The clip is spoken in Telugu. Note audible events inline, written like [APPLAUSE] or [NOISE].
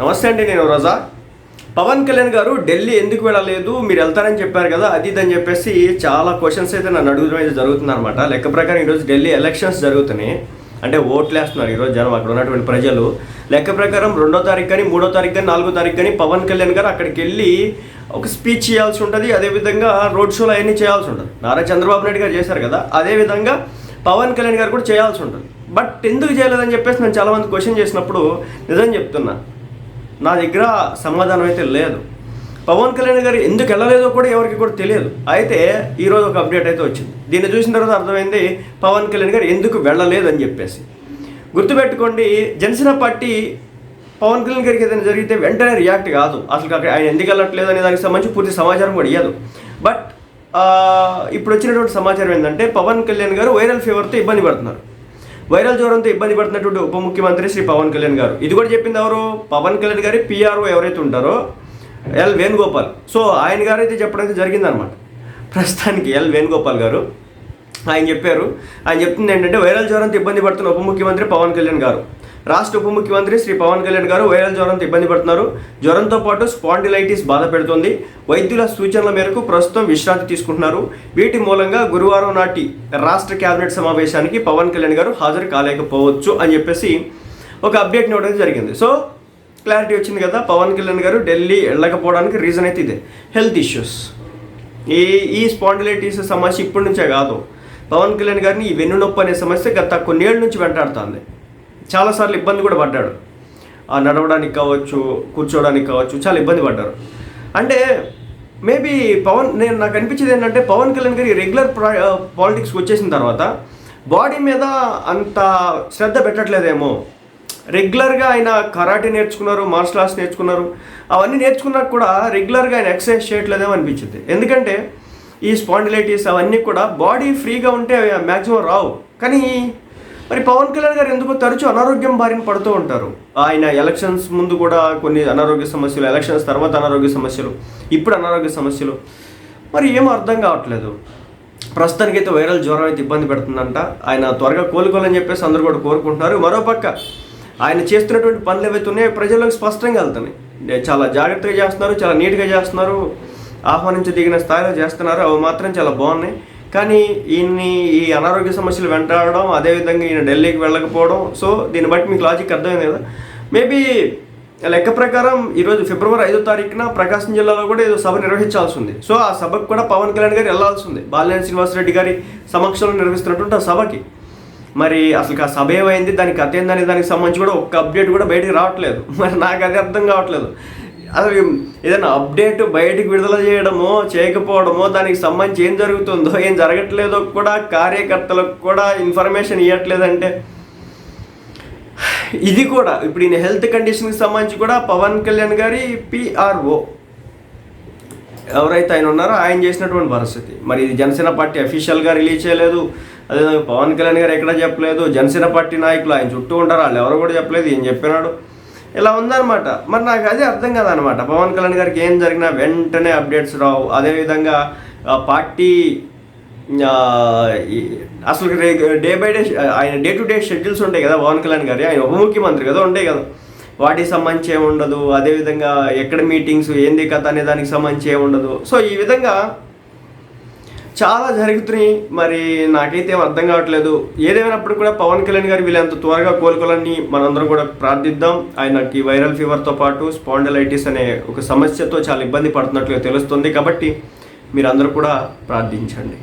నమస్తే అండి నేను రోజా. పవన్ కళ్యాణ్ గారు ఢిల్లీ ఎందుకు వెళ్ళలేదు? మీరు వెళ్తారని చెప్పారు కదా అది ఇది అని చెప్పేసి చాలా క్వశ్చన్స్ అయితే నన్ను అడుగుతూ అయితే జరుగుతుంది అనమాట లెక్క ప్రకారం ఈరోజు ఢిల్లీ ఎలక్షన్స్ జరుగుతున్నాయి. అంటే ఓట్లు వేస్తున్నారు ఈరోజు జనం అక్కడ ఉన్నటువంటి ప్రజలు. లెక్క ప్రకారం రెండో తారీఖు కానీ మూడో తారీఖు కానీ నాలుగో తారీఖు కానీ పవన్ కళ్యాణ్ గారు అక్కడికి వెళ్ళి ఒక స్పీచ్ చేయాల్సి ఉంటుంది. అదేవిధంగా రోడ్ షోలు అవన్నీ చేయాల్సి ఉంటుంది. నారా చంద్రబాబు నాయుడు గారు చేశారు కదా అదేవిధంగా పవన్ కళ్యాణ్ గారు కూడా చేయాల్సి ఉంటుంది. బట్ ఎందుకు చేయలేదని చెప్పేసి నేను చాలామంది క్వశ్చన్ చేసినప్పుడు నిజం చెప్తున్నా. నా దగ్గర సమాధానం అయితే లేదు. పవన్ కళ్యాణ్ గారు ఎందుకు వెళ్ళలేదో కూడా ఎవరికి కూడా తెలియదు. అయితే ఈరోజు ఒక అప్డేట్ అయితే వచ్చింది. దీన్ని చూసిన తర్వాత అర్థమైంది పవన్ కళ్యాణ్ గారు ఎందుకు వెళ్ళలేదు అని చెప్పేసి. గుర్తుపెట్టుకోండి జనసేన పార్టీ పవన్ కళ్యాణ్ గారికి ఏదైనా జరిగితే వెంటనే రియాక్ట్ కాదు. అసలు అక్కడ ఆయన ఎందుకు వెళ్ళట్లేదు అనే దానికి సంబంధించి పూర్తి సమాచారం కూడా ఇవ్వదు బట్ ఇప్పుడు వచ్చినటువంటి సమాచారం ఏంటంటే పవన్ కళ్యాణ్ గారు వైరల్ ఫీవర్తో ఇబ్బంది పడుతున్నారు. వైరల్ జ్వరంతో ఇబ్బంది పడుతున్నటువంటి ఉప ముఖ్యమంత్రి శ్రీ పవన్ కళ్యాణ్ గారు. ఇది కూడా చెప్పింది ఎవరు? పవన్ కళ్యాణ్ గారి పిఆర్ఓ ఎవరైతే ఉంటారో ఎల్ వేణుగోపాల్. సో ఆయన గారు అయితే చెప్పడం అయితే జరిగిందనమాట. ప్రస్తుతానికి ఎల్ వేణుగోపాల్ గారు ఆయన చెప్పారు. ఆయన చెప్తుంది ఏంటంటే వైరల్ జ్వరంతో ఇబ్బంది పడుతున్న ఉప ముఖ్యమంత్రి పవన్ కళ్యాణ్ గారు. రాష్ట్ర ఉప ముఖ్యమంత్రి శ్రీ పవన్ కళ్యాణ్ గారు వైరల్ జ్వరంతో ఇబ్బంది పడుతున్నారు. జ్వరంతో పాటు స్పాండిలైటిస్ బాధ పెడుతోంది. వైద్యుల సూచనల మేరకు ప్రస్తుతం విశ్రాంతి తీసుకుంటున్నారు. వీటి మూలంగా గురువారం నాటి రాష్ట్ర కేబినెట్ సమావేశానికి పవన్ కళ్యాణ్ గారు హాజరు కాలేకపోవచ్చు అని చెప్పేసి ఒక అప్డేట్ ఇవ్వడం జరిగింది. సో క్లారిటీ వచ్చింది కదా పవన్ కళ్యాణ్ గారు ఢిల్లీ వెళ్ళకపోవడానికి రీజన్ అయితే ఇదే. హెల్త్ ఇష్యూస్ ఈ ఈ స్పాండిలైటిస్ సమస్య ఇప్పటి నుంచే కాదు. పవన్ కళ్యాణ్ గారిని ఈ వెన్నునొప్పి అనే సమస్య గత కొన్నేళ్ళ నుంచి వెంటాడుతుంది. చాలాసార్లు ఇబ్బంది కూడా పడ్డాడు. నడవడానికి కావచ్చు కూర్చోవడానికి కావచ్చు చాలా ఇబ్బంది పడ్డారు. అంటే మేబీ పవన్ నేను నాకు అనిపించేది ఏంటంటే పవన్ కళ్యాణ్ గారి రెగ్యులర్ పాలిటిక్స్కి వచ్చేసిన తర్వాత బాడీ మీద అంత శ్రద్ధ పెట్టట్లేదేమో. రెగ్యులర్గా ఆయన కరాటే నేర్చుకున్నారు మార్షల్ ఆర్ట్స్ నేర్చుకున్నారు. అవన్నీ నేర్చుకున్నా కూడా రెగ్యులర్గా ఆయన ఎక్సర్సైజ్ చేయట్లేదేమో అనిపించింది. ఎందుకంటే ఈ స్పాండిలైటిస్ అవన్నీ కూడా బాడీ ఫ్రీగా ఉంటే మ్యాక్సిమం రావు. కానీ మరి పవన్ కళ్యాణ్ గారు ఎందుకు తరచూ అనారోగ్యం బారిన పడుతూ ఉంటారు. ఆయన ఎలక్షన్స్ ముందు కూడా కొన్ని అనారోగ్య సమస్యలు ఎలక్షన్స్ తర్వాత అనారోగ్య సమస్యలు ఇప్పుడు అనారోగ్య సమస్యలు. మరి ఏం అర్థం కావట్లేదు. ప్రస్తుతానికైతే వైరల్ జ్వరం అయితే ఇబ్బంది పెడుతుందంట. ఆయన త్వరగా కోలుకోవాలని చెప్పేసి అందరూ కూడా కోరుకుంటున్నారు. మరోపక్క ఆయన చేస్తున్నటువంటి పనులు ఏవైతే ఉన్నాయో ప్రజలకు స్పష్టంగా వెళ్తున్నాయి. చాలా జాగ్రత్తగా చేస్తున్నారు చాలా నీట్గా చేస్తున్నారు ఆహ్వానించి దిగిన స్థాయిలో చేస్తున్నారు. అవి మాత్రం చాలా బాగున్నాయి. కానీ ఈయన్ని ఈ అనారోగ్య సమస్యలు వెంటాడడం అదేవిధంగా ఈయన ఢిల్లీకి వెళ్ళకపోవడం. సో దీన్ని బట్టి మీకు లాజిక్ అర్థమైంది కదా. మేబీ లెక్క ప్రకారం ఈరోజు ఫిబ్రవరి ఐదో తారీఖున ప్రకాశం జిల్లాలో కూడా ఏదో సభ నిర్వహించాల్సి ఉంది సో ఆ సభకు కూడా పవన్ కళ్యాణ్ గారు వెళ్ళాల్సి ఉంది బాలినేని శ్రీనివాసరెడ్డి గారి సమక్షంలో నిర్వహిస్తున్నటువంటి ఆ సభకి. మరి అసలు ఆ సభ ఏమైంది? దానికి కథ దానికి సంబంధించి కూడా ఒక్క అప్డేట్ కూడా బయటికి రావట్లేదు. [LAUGHS] మరి నాకు అది అర్థం కావట్లేదు. అసలు ఏదైనా అప్డేట్ బయటకు విడుదల చేయడమో చేయకపోవడమో దానికి సంబంధించి ఏం జరుగుతుందో ఏం జరగట్లేదో కూడా కార్యకర్తలకు కూడా ఇన్ఫర్మేషన్ ఇవ్వట్లేదంటే ఇది కూడా ఇప్పుడు ఈయన హెల్త్ కండిషన్కి సంబంధించి కూడా పవన్ కళ్యాణ్ గారి పిఆర్ఓ ఎవరైతే ఆయన ఉన్నారో ఆయన చేసినటువంటి పరిస్థితి. మరి ఇది జనసేన పార్టీ అఫీషియల్గా రిలీజ్ చేయలేదు. అదేవిధంగా పవన్ కళ్యాణ్ గారు ఎక్కడ చెప్పలేదు. జనసేన పార్టీ నాయకులు ఆయన చుట్టూ ఉంటారు వాళ్ళు ఎవరు కూడా చెప్పలేదు ఏం చెప్పినాడు. ఇలా ఉందన్నమాట. మరి నాకు అదే అర్థం కాదనమాట పవన్ కళ్యాణ్ గారికి ఏం జరిగినా వెంటనే అప్డేట్స్ రావు. అదేవిధంగా పార్టీ అసలు డే బై డే ఆయన డే టు డే షెడ్యూల్స్ ఉంటాయి కదా పవన్ కళ్యాణ్ గారి ఆయన ఉప ముఖ్యమంత్రి కదా ఉంటాయి కదా. వాటికి సంబంధించి ఏమి ఉండదు అదేవిధంగా ఎక్కడ మీటింగ్స్ ఏంది కథ అనే దానికి సంబంధించి ఏమి ఉండదు సో ఈ విధంగా చాలా జరుగుతున్నాయి. మరి నాకైతే ఏం అర్థం కావట్లేదు. ఏదేమైనప్పుడు కూడా పవన్ కళ్యాణ్ గారు వీళ్ళంత త్వరగా కోలుకోవాలని మనందరం కూడా ప్రార్థిద్దాం. ఆయనకి వైరల్ ఫీవర్తో పాటు స్పాండలైటిస్ అనే ఒక సమస్యతో చాలా ఇబ్బంది పడుతున్నట్లుగా తెలుస్తుంది. కాబట్టి మీరందరూ కూడా ప్రార్థించండి.